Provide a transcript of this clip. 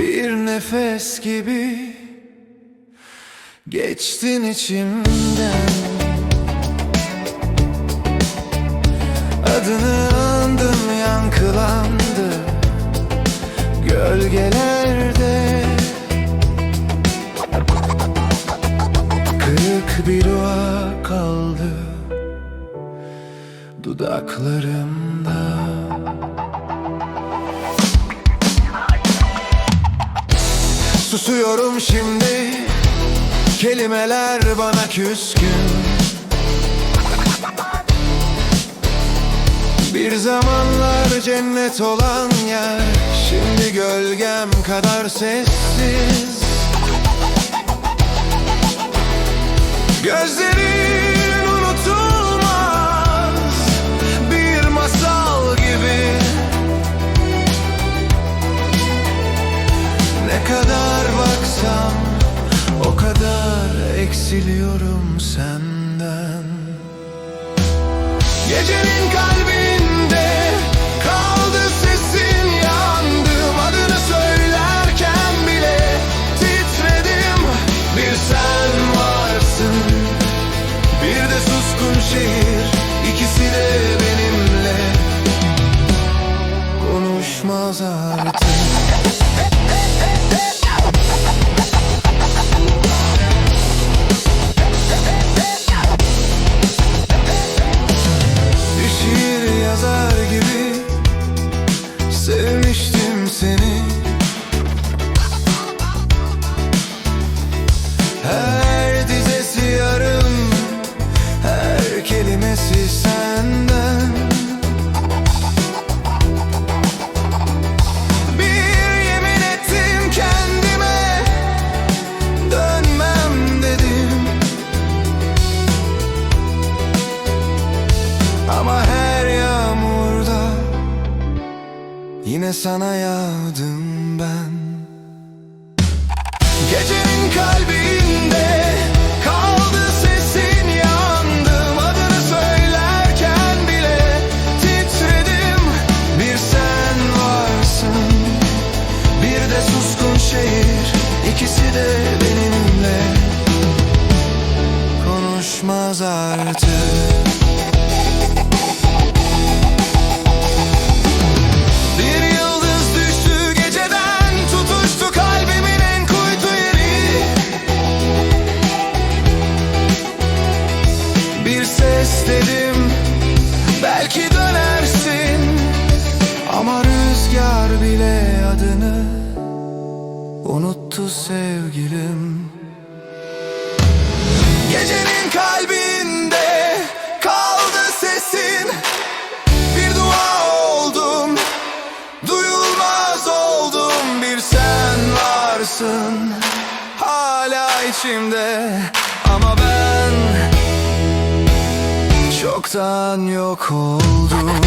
Bir nefes gibi Geçtin içimden. Adını andım yankılandı Gölgelerde. Kırık bir dua kaldı Dudaklarımda Susuyorum şimdi. Kelimeler bana küskün. Bir zamanlar cennet olan yer. Şimdi gölgem kadar sessiz kadar baksam o kadar eksiliyorum senden. Gecenin kalbinde Yine sana yağdım ben. Gecenin kalbinde kaldı sesin yandım. Adını söylerken bile titredim. Bir sen varsın bir de suskun şehir. İkisi de benimle. Konuşmaz artık unuttu sevgilim. Gecenin kalbinde kaldı sesin. Bir dua oldum Duyulmaz oldum. Bir sen varsın Hala içimde. Ama ben Çoktan yok oldum